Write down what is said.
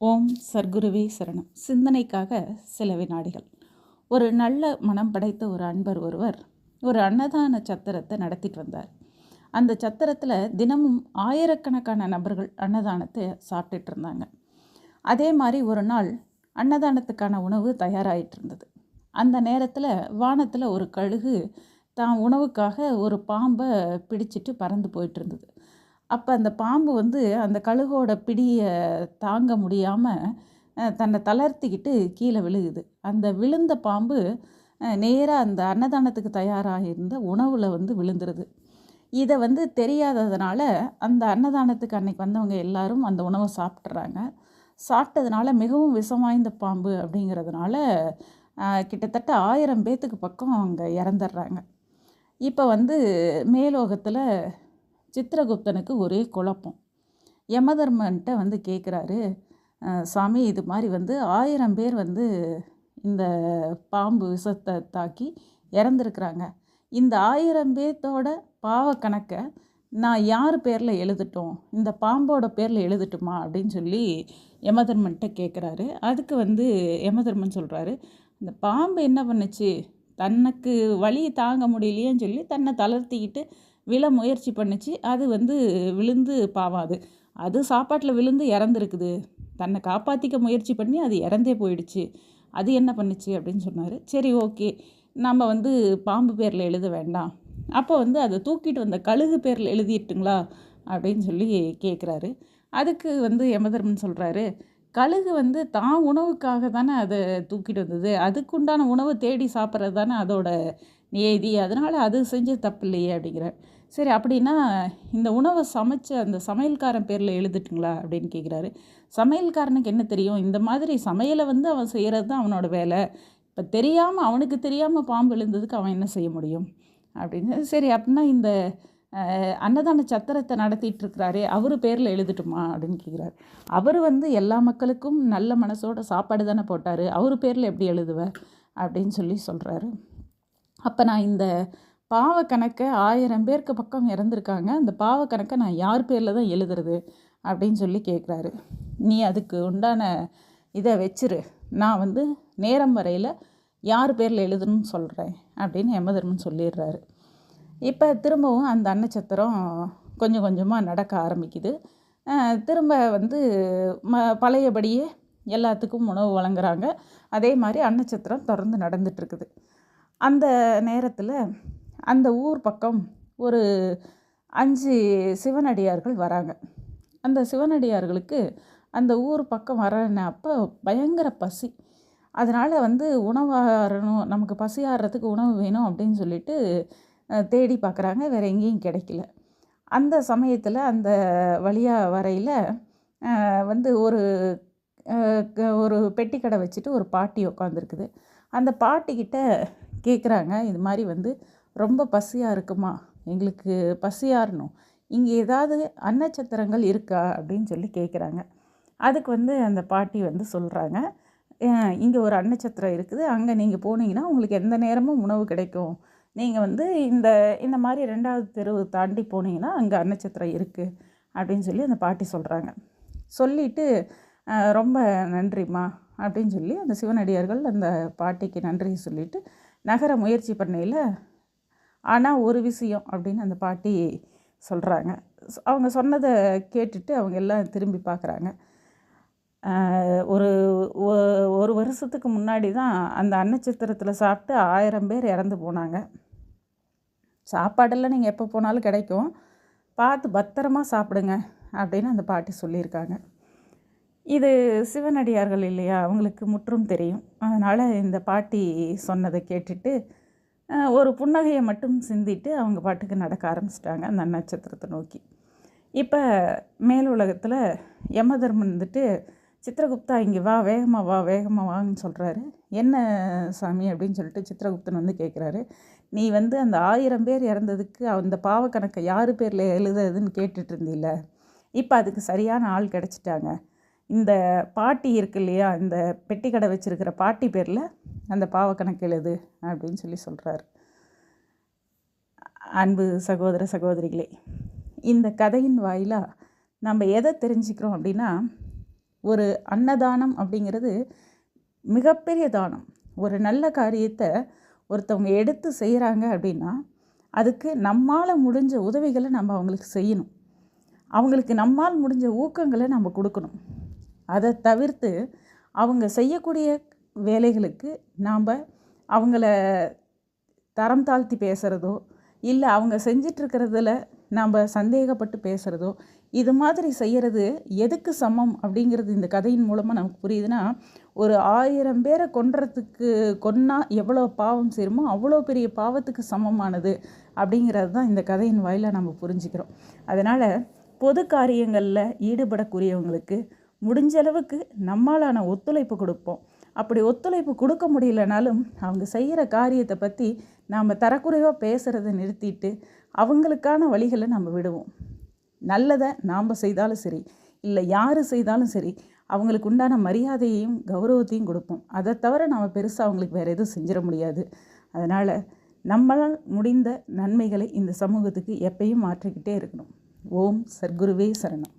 ஓம் சர்க்குருவே சரணம். சிந்தனைக்காக சில வினாடிகள் ஒரு நல்ல மனம் படைத்த ஒரு அன்பர் ஒருவர் ஒரு அன்னதான சத்திரத்தை நடத்திட்டு வந்தார். அந்த சத்திரத்தில் தினமும் ஆயிரக்கணக்கான நபர்கள் அன்னதானத்தை சாப்பிட்டுட்டு இருந்தாங்க. அதே மாதிரி ஒரு நாள் அன்னதானத்துக்கான உணவு தயாராகிட்டு இருந்தது. அந்த நேரத்தில் வானத்தில் ஒரு கழுகு தான் உணவுக்காக ஒரு பாம்பை பிடிச்சிட்டு பறந்து போயிட்டு இருந்தது. அப்போ அந்த பாம்பு வந்து அந்த கழுகோட பிடியை தாங்க முடியாமல் தன்னை தளர்த்திக்கிட்டு கீழே விழுகுது. அந்த விழுந்த பாம்பு நேராக அந்த அன்னதானத்துக்கு தயாராக இருந்த உணவில் வந்து விழுந்துருது. இதை வந்து தெரியாததுனால அந்த அன்னதானத்துக்கு அன்னைக்கு வந்தவங்க எல்லாரும் அந்த உணவை சாப்பிட்றாங்க சாப்பிட்டதுனால மிகவும் விஷம் வாய்ந்த பாம்பு அப்படிங்கிறதுனால கிட்டத்தட்ட ஆயிரம் பேத்துக்கு பக்கம் அங்கே இறந்துடுறாங்க. இப்போ வந்து மேலோகத்தில் சித்திரகுப்தனுக்கு ஒரே குழப்பம். யமதர்மன்ட்ட வந்து கேட்குறாரு சாமி இது மாதிரி வந்து ஆயிரம் பேர் வந்து இந்த பாம்பு விஷத்தை தாக்கி இறந்துருக்குறாங்க. இந்த ஆயிரம் பேர்த்தோட பாவ கணக்கை நான் யார் பேரில் எழுதட்டும்? இந்த பாம்போட பேரில் எழுதட்டுமா? அப்படின்னு சொல்லி யமதர்மன்ட்ட கேட்குறாரு அதுக்கு வந்து யமதர்மன் சொல்கிறாரு இந்த பாம்பு என்ன பண்ணுச்சு? தனக்கு வலி தாங்க முடியலையேன்னு சொல்லி தன்னை தளர்த்திக்கிட்டு விழ முயற்சி பண்ணுச்சு. அது வந்து விழுந்து பாவாது. அது சாப்பாட்டில் விழுந்து இறந்துருக்குது. தன்னை காப்பாற்றிக்க முயற்சி பண்ணி அது இறந்தே போயிடுச்சு. அது என்ன பண்ணுச்சு அப்படின்னு சொன்னார். சரி ஓகே. நம்ம வந்து பாம்பு பேரில் எழுத வேண்டாம். அப்போ வந்து அதை தூக்கிட்டு வந்த கழுகு பேரில் எழுதிட்டுங்களா அப்படின்னு சொல்லி கேட்குறாரு அதுக்கு வந்து யமதர்மன் சொல்கிறாரு கழுகு வந்து தான் உணவுக்காக தானே அதை தூக்கிட்டு வந்தது. அதுக்குண்டான உணவை தேடி சாப்பிட்றது தானே அதோட நியதி. அதனால் அது செஞ்சது தப்பு இல்லையே அப்படிங்கிறார். சரி அப்படின்னா இந்த உணவை சமைச்ச அந்த சமையல்காரன் பேரில் எழுதுட்டுங்களா அப்படின்னு கேட்குறாரு சமையல்காரனுக்கு என்ன தெரியும்? இந்த மாதிரி சமையலை வந்து அவன் செய்கிறது தான் அவனோட வேலை. இப்போ தெரியாமல் அவனுக்கு தெரியாமல் பாம்பு எழுந்ததுக்கு அவன் என்ன செய்ய முடியும்? அப்படின்னு. சரி அப்படின்னா இந்த அன்னதான சத்திரத்தை நடத்திட்டு இருக்கிறாரே அவர் பேரில் எழுதட்டுமா அப்படின்னு கேட்குறாரு அவர் வந்து எல்லா மக்களுக்கும் நல்ல மனசோட சாப்பாடு தானே போட்டார். அவர் பேரில் எப்படி எழுதுவ? அப்படின்னு சொல்லி சொல்கிறாரு அப்போ நான் இந்த பாவ கணக்கை ஆயிரம் பேருக்கு பக்கம் இறந்துருக்காங்க. அந்த பாவ கணக்கை நான் யார் பேரில் தான் எழுதுறது அப்படின்னு சொல்லி கேட்குறாரு நீ அதுக்கு உண்டான இதை வச்சிரு. நான் வந்து நேரம் வரையில் யார் பேரில் எழுதணும்னு சொல்கிறேன் அப்படின்னு யமதர்மன் சொல்லிடுறாரு. இப்போ திரும்பவும் அந்த அன்னச்சத்திரம் கொஞ்சம் கொஞ்சமாக நடக்க ஆரம்பிக்குது. திரும்ப வந்து ம பழையபடியே எல்லாத்துக்கும் உணவு வழங்குறாங்க. அதே மாதிரி அன்னச்சத்திரம் தொடர்ந்து நடந்துட்டுருக்குது அந்த நேரத்தில் அந்த ஊர் பக்கம் ஒரு அஞ்சு சிவனடியார்கள் வராங்க. அந்த சிவனடியார்களுக்கு அந்த ஊர் பக்கம் வரன அப்போ பயங்கர பசி. அதனால் வந்து உணவாரணும் நமக்கு பசி ஆடுறதுக்கு உணவு வேணும் அப்படின்னு சொல்லிட்டு தேடி பார்க்குறாங்க வேறு எங்கேயும் கிடைக்கல. அந்த சமயத்தில் அந்த வழியாக வரையில் வந்து ஒரு க- ஒரு பெட்டி கடை வச்சுட்டு ஒரு பாட்டி உட்காந்துருக்குது அந்த பாட்டிக்கிட்ட கேட்குறாங்க இது மாதிரி வந்து ரொம்ப பசியாக இருக்குமா? எங்களுக்கு பசியாறணும் இங்கே ஏதாவது அன்னச்சத்திரங்கள் இருக்கா? அப்படின்னு சொல்லி கேட்குறாங்க அதுக்கு வந்து அந்த பாட்டி வந்து சொல்கிறாங்க இங்கே ஒரு அன்னச்சத்திரம் இருக்குது. அங்கே நீங்கள் போனீங்கன்னா உங்களுக்கு எந்த நேரமும் உணவு கிடைக்கும். நீங்கள் வந்து இந்த இந்த மாதிரி ரெண்டாவது தெருவு தாண்டி போனீங்கன்னா அங்கே அன்னச்சத்திரம் இருக்குது அப்படின்னு சொல்லி அந்த பாட்டி சொல்கிறாங்க சொல்லிட்டு ரொம்ப நன்றிம்மா. அப்படின்னு சொல்லி அந்த சிவனடியார்கள் அந்த பாட்டிக்கு நன்றி சொல்லிவிட்டு நகர முயற்சி பண்ணையில் ஆனால் ஒரு விஷயம் அப்படின்னு அந்த பாட்டி சொல்கிறாங்க அவங்க சொன்னதை கேட்டுட்டு அவங்க எல்லாம் திரும்பி பார்க்குறாங்க ஒரு ஒரு வருஷத்துக்கு முன்னாடி தான் அந்த அன்னச்சித்திரத்தில் சாப்பிட்டு ஆயிரம் பேர் இறந்து போனாங்க. சாப்பாடெல்லாம் நீங்கள் எப்போ போனாலும் கிடைக்கும். பார்த்து பத்திரமா சாப்பிடுங்க அப்படின்னு அந்த பாட்டி சொல்லியிருக்காங்க. இது சிவனடியார்கள் இல்லையா? அவங்களுக்கு முற்றும் தெரியும். அதனால் இந்த பாட்டி சொன்னதை கேட்டுட்டு ஒரு புன்னகையை மட்டும் சிந்திட்டு அவங்க பாட்டுக்கு நடக்க ஆரம்பிச்சிட்டாங்க அந்த நட்சத்திரத்தை நோக்கி. இப்போ மேல் உலகத்தில் யமதர்மன் வந்துட்டு சித்திரகுப்தா இங்கே வா வேகமாக வா வேகமாக வான்னு சொல்கிறாரு என்ன சாமி? அப்படின்னு சொல்லிட்டு சித்திரகுப்தன் வந்து கேட்குறாரு நீ வந்து அந்த ஆயிரம் பேர் இறந்ததுக்கு அந்த பாவக்கணக்கை யார் பேரில் எழுதுறதுன்னு கேட்டுட்டு இருந்தீல்ல? இப்போ அதுக்கு சரியான ஆள் கிடச்சிட்டாங்க. இந்த பாட்டி இருக்கு இல்லையா? இந்த பெட்டி கடை வச்சுருக்கிற பாட்டி பேரில் அந்த பாவக்கணக்கு எழுது அப்படின்னு சொல்லி சொல்கிறாரு அன்பு சகோதர சகோதரிகளே இந்த கதையின் வாயிலாக நம்ம எதை தெரிஞ்சுக்கிறோம் அப்படின்னா ஒரு அன்னதானம் அப்படிங்கிறது மிகப்பெரிய தானம். ஒரு நல்ல காரியத்தை ஒருத்தவங்க எடுத்து செய்கிறாங்க அப்படின்னா அதுக்கு நம்மால் முடிஞ்ச உதவிகளை நம்ம அவங்களுக்கு செய்யணும். அவங்களுக்கு நம்மால் முடிஞ்ச ஊக்கங்களை நம்ம கொடுக்கணும். அதை தவிர்த்து அவங்க செய்யக்கூடிய வேலைகளுக்கு நாம் அவங்கள தரம் தாழ்த்தி பேசுகிறதோ இல்லை அவங்க செஞ்சிட்ருக்கிறதுல நாம் சந்தேகப்பட்டு பேசுகிறதோ இது மாதிரி செய்கிறது எதுக்கு சமம் அப்படிங்கிறது இந்த கதையின் மூலமாக நமக்கு புரியுதுன்னா ஒரு ஆயிரம் பேரை கொன்றதுக்கு கொன்னா எவ்வளோ பாவம் சேருமோ அவ்வளோ பெரிய பாவத்துக்கு சமமானது அப்படிங்கிறது தான் இந்த கதையின் வாயிலாக நம்ம புரிஞ்சுக்கிறோம். அதனால் பொது காரியங்களில் ஈடுபடக்கூடியவங்களுக்கு முடிஞ்ச அளவுக்கு நம்மளான ஒத்துழைப்பு கொடுப்போம். அப்படி ஒத்துழைப்பு கொடுக்க முடியலனாலும் அவங்க செய்கிற காரியத்தை பற்றி நாம் தரக்குறைவாக பேசுகிறத நிறுத்திட்டு அவங்களுக்கான வழிகளை நம்ம விடுவோம். நல்லதை நாம் செய்தாலும் சரி இல்லை யார் செய்தாலும் சரி அவங்களுக்கு உண்டான மரியாதையையும் கௌரவத்தையும் கொடுப்போம். அதை தவிர நாம் பெருசாக அவங்களுக்கு வேறு எதுவும் செஞ்சிட முடியாது. அதனால் நம்மளால் முடிந்த நன்மைகளை இந்த சமூகத்துக்கு எப்பயும் மாற்றிக்கிட்டே இருக்கணும். ஓம் சர்க்குருவே சரணம்.